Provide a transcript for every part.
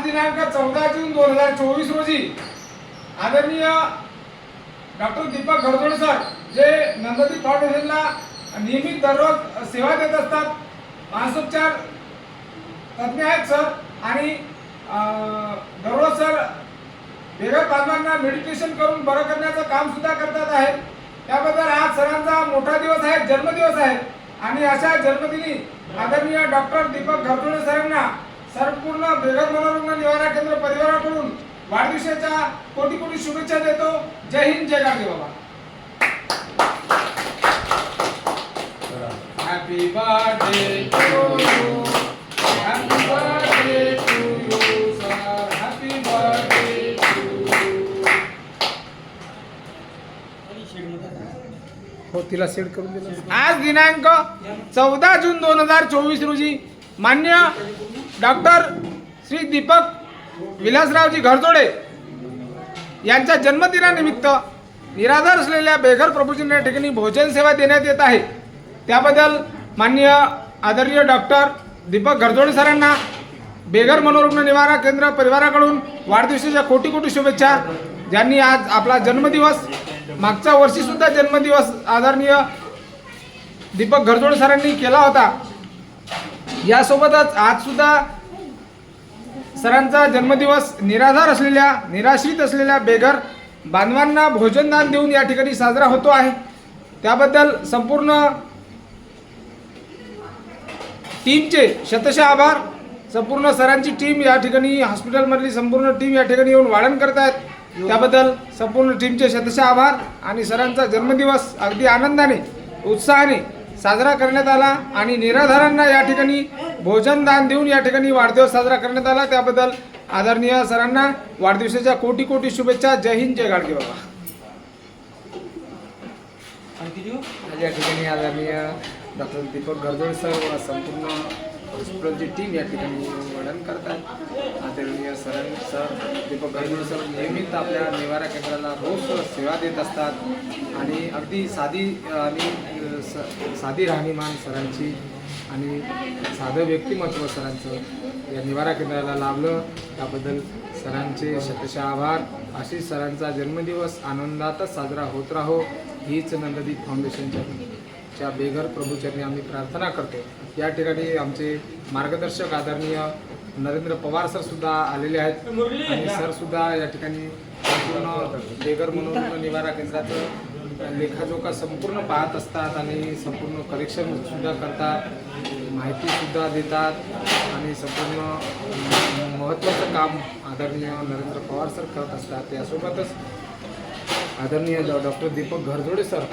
आज दिनांक चौदा जून दोन हजार चोवीस रोजी आदरणीय डॉक्टर दीपक घरजोडे सर जे नंददीप फाउंडेशनला नियमित दररोज सेवा देत असतात मानसोपचार तज्ज्ञ आहेत सर आणि दररोज सर बेघर बांधवांना मेडिटेशन करून बरं करण्याचं काम सुद्धा करतात आहे त्याबद्दल आज सरांचा मोठा दिवस आहे जन्मदिवस आहे. आणि अशा जन्मदिनी आदरणीय डॉक्टर दीपक घरतोडे सरांना संपूर्ण बेघर मनोरुग्ण निवारा केंद्र परिवाराकडून वाढदिवसाच्या कोटी कोटी शुभेच्छा देतो. जय हिंद जय गांधी बाबा. Happy birthday to you happy birthday to you sir happy birthday हो तिला सेट करून दिलं. आज दिनांक चौदा जून दोन हजार चोवीस रोजी मान्य डॉक्टर श्री दीपक विलासरावजी घरजोडे यांच्या जन्मदिनानिमित्त निराधार असलेल्या बेघर प्रभूजींना या ठिकाणी भोजन सेवा देण्यात येत आहे. त्याबद्दल माननीय आदरणीय डॉक्टर दीपक घरजोडे सरांना बेघर मनोरुग्ण निवारा केंद्र परिवाराकडून वाढदिवसाच्या कोटी कोटी शुभेच्छा. ज्यांनी आज आपला जन्मदिवस मागच्या वर्षीसुद्धा जन्मदिवस आदरणीय दीपक घरजोडे सरांनी केला होता. यासोबतच आज सुद्धा सरांचा जन्मदिवस निराधार असलेल्या निराश्रित असलेल्या बेघर बांधवांना भोजनदान देऊन या ठिकाणी साजरा होतो आहे. त्याबद्दल संपूर्ण टीमचे शतशः आभार. संपूर्ण सरांची टीम या ठिकाणी हॉस्पिटलमधली संपूर्ण टीम या ठिकाणी येऊन वाढण करत आहेत त्याबद्दल संपूर्ण टीमचे शतशः आभार आणि सरांचा जन्मदिवस अगदी आनंदाने उत्साहाने साजरा करण्यात आला आणि निराधारांना या ठिकाणी भोजनदान देऊन या ठिकाणी वाढदिवस साजरा करण्यात आला. त्याबद्दल आदरणीय सरांना वाढदिवसाच्या कोटी कोटी शुभेच्छा. जय हिंद जय गाडगे बाबा. आज या ठिकाणी आदरणीय डॉक्टर दीपक गरजोळे सर व संपूर्ण हॉस्पिटलची टीम या ठिकाणी वर्णन करतात आदरणीय sir sir Deepak Garjole sir नियमित आपल्या निवारा केंद्राला रोज सेवा देत असतात. आणि अगदी साधी आणि स- साधी राहणीमान सरांची आणि साधं व्यक्तिमत्व सरांचं या निवारा केंद्राला लाभलं. त्याबद्दल सरांचे शतशः आभार. आशिष सरांचा जन्मदिवस आनंदातच साजरा होत राहो हीच नंददीप फाउंडेशनच्या च्या बेघर प्रभूचरणी आम्ही प्रार्थना करतो. या ठिकाणी आमचे मार्गदर्शक आदरणीय नरेंद्र पवार सर सुद्धा आलेले आहेत. आणि सर सुद्धा या ठिकाणी संपूर्ण बेघर मनोरंजन निवारा केंद्राचं लेखाजोखा संपूर्ण पाहत असतात आणि संपूर्ण करेक्शन सुद्धा करतात माहितीसुद्धा देतात आणि संपूर्ण महत्त्वाचं काम आदरणीय नरेंद्र पवार सर करत असतात. यासोबतच आदरणीय डॉक्टर दीपक घरजोडे सर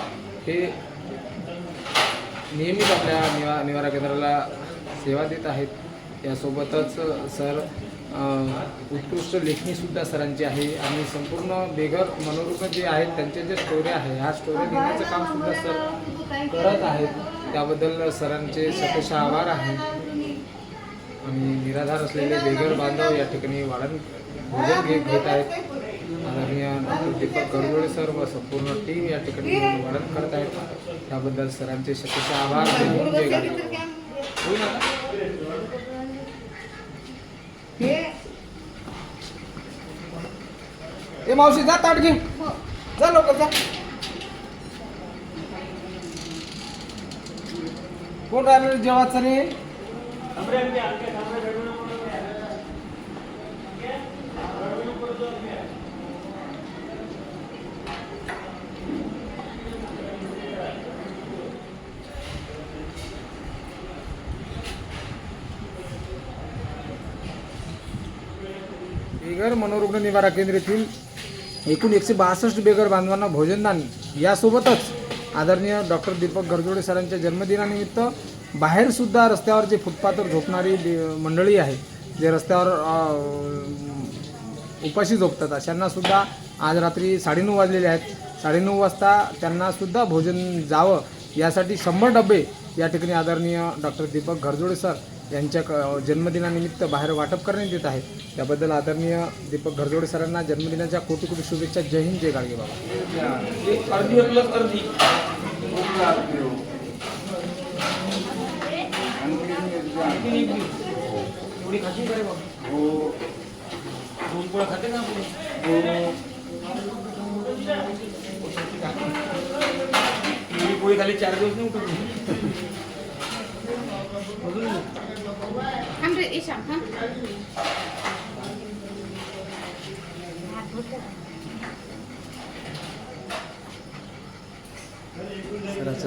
हे नेहमीच आपल्या निवा निवारा केंद्राला सेवा देत आहेत. यासोबतच सर उत्कृष्ट लेखणीसुद्धा सरांची आहे. आणि संपूर्ण बेघर मनोरुग्ण जे आहेत त्यांच्या जे स्टोरी आहे ह्या स्टोरी लिहिण्याचं काम सुद्धा सर करत आहेत. त्याबद्दल सरांचे शतशः आभार आहे. आणि निराधार असलेले बेघर बांधव या ठिकाणी वाढण भोजन घेत घेत आहेत. आदरणीय डॉक्टर दीपक गरजोळे सर व संपूर्ण टीम या ठिकाणी येऊन वाढण करत आहेत. त्याबद्दल सरांचे शतशः आभार. ए मावशी जा ताट घे जा लवकर जा. कोण राहिलेलं जेवाचं रे? बेघर मनोरुग्ण निवारा केंद्र येथील एकूण एकशे बासष्ट बेघर बांधवांना भोजनदान यासोबतच आदरणीय डॉक्टर दीपक गरजोडे सरांच्या जन्मदिनानिमित्त बाहेरसुद्धा रस्त्यावर जे फुटपाथवर झोपणारी मंडळी आहे जे रस्त्यावर उपाशी झोपतात अशांनासुद्धा आज रात्री साडेनऊ वाजलेले आहेत. साडेनऊ वाजता त्यांनासुद्धा भोजन जावं. यासाठी शंभर डबे या ठिकाणी आदरणीय डॉक्टर दीपक घरजोडे सर यांच्या क- जन्मदिनानिमित्त बाहेर वाटप करण्यात येत आहे. त्याबद्दल आदरणीय दीपक घरजोडे सरांना जन्मदिनाच्या कोटी कोटी शुभेच्छा. जय हिंद जय गाडगे बाबा. पोळी खाली चार दिवस नाही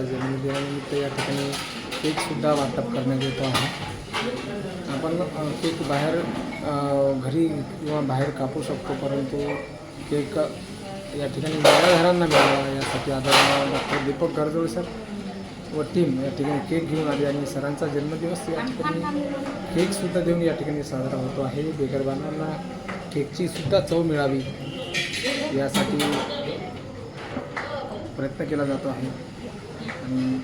जन्मदिनानिमित्त या ठिकाणी केकसुद्धा वाटप करण्यात येतो आहे आपण केक बाहेर घरी किंवा बाहेर कापू शकतो परंतु केक या ठिकाणी निराधारांना मिळावा यासाठी आदरणीय डॉक्टर दीपक गरजोळ सर। व टीम या ठिकाणी केक घेऊन आली आणि सरांचा जन्मदिवस या ठिकाणी केकसुद्धा देऊन या ठिकाणी साजरा होतो आहे. बेगरबांना केकची सुद्धा चव मिळावी यासाठी प्रयत्न केला जातो आहे. आणि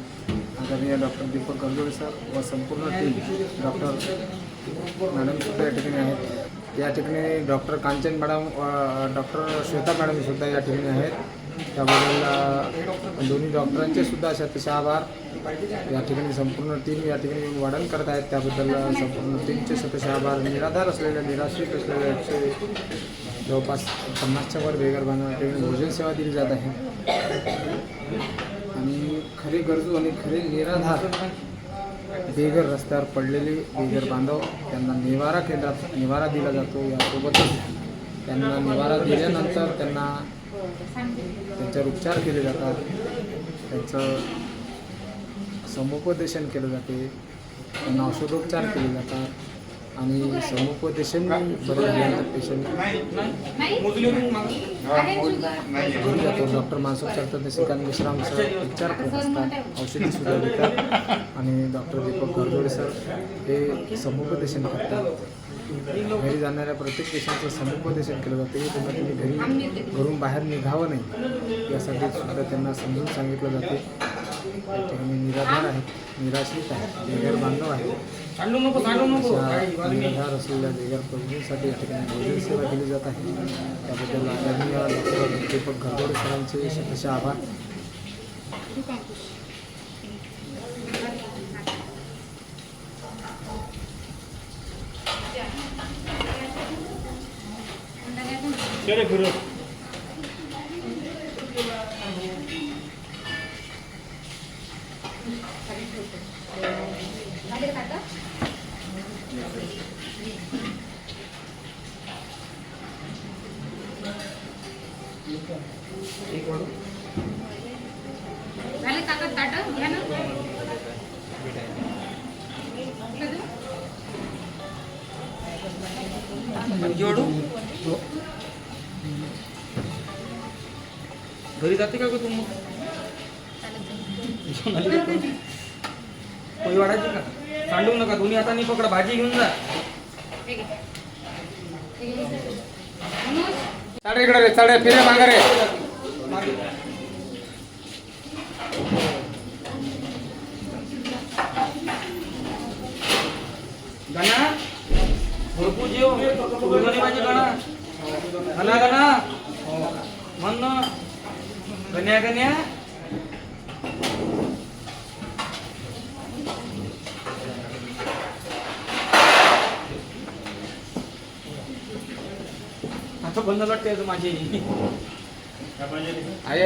आदरणीय डॉक्टर दीपक गंजोळे सर व संपूर्ण टीम डॉक्टर मॅडमसुद्धा या ठिकाणी आहेत. या ठिकाणी doctor Kanchan madam doctor Shweta मॅडमसुद्धा या ठिकाणी आहेत. त्याबद्दल दोन्ही डॉक्टरांचे सुद्धा अशा तसे आभार. या ठिकाणी संपूर्ण टीम या ठिकाणी येऊन वाढण करत आहेत. त्याबद्दल संपूर्ण टीमचे स्वतःचे आभार. निराधार असलेल्या निराश्रित असलेल्या एकशे जवळपास पन्नासच्या वर बेगरबांना या ठिकाणी भोजन सेवा दिली जात आहे. आणि खरे गरजू आणि खरे निराधार बेघर रस्त्यावर पडलेले बेघर बांधव त्यांना निवारा केंद्रात निवारा दिला जातो. यासोबतच त्यांना निवारा दिल्यानंतर त्यांना त्यांच्यावर उपचार केले जातात. त्यांचं समुपदेशन केलं जाते. त्यांना औषधोपचार केले जातात. आणि समुपदेशन बरं पेशंट नाही डॉक्टर मानसोपचार तज्ञ श्रीकांत मिश्राम सर उपचार करत असतात औषधी सुद्धा देतात. आणि डॉक्टर दीपक गरजोडे सर हे समुपदेशन करतात. घरी जाणाऱ्या प्रत्येक पेशंटचं समुपदेशन केलं जाते. त्यांना तुम्ही घरी घरून बाहेर निघावं नाही. यासाठी सुद्धा त्यांना समजून सांगितलं जाते. त्या ठिकाणी निराधार आहेत निराश्रित आहेत बेघर बांधव आहेत सांडू नको सांडू नको. निराधार असलेल्या बेघर प्रभूंसाठी या ठिकाणी भोजन सेवा दिली जात आहे. त्याबद्दल आदरणीय डॉक्टर दीपक घरगोडे सरांचे शतशः आभार. चले फिरो एक वाढू झाले काका ताट? घ्या ना. घरी जाते का ग तू मग. पोळी वाढायची का? सांडू नका दोन्ही हाताने पकडा भाजी घेऊन जा हे घे. हे घे. मनोज, चढ इकडे रे चढ फिरे मागे रे. गणा. भरपूर जेव. उरलेली पाहिजे गणा. गणा गणा. म्हण गण्या गण्या. बंद वाटते माझी. आई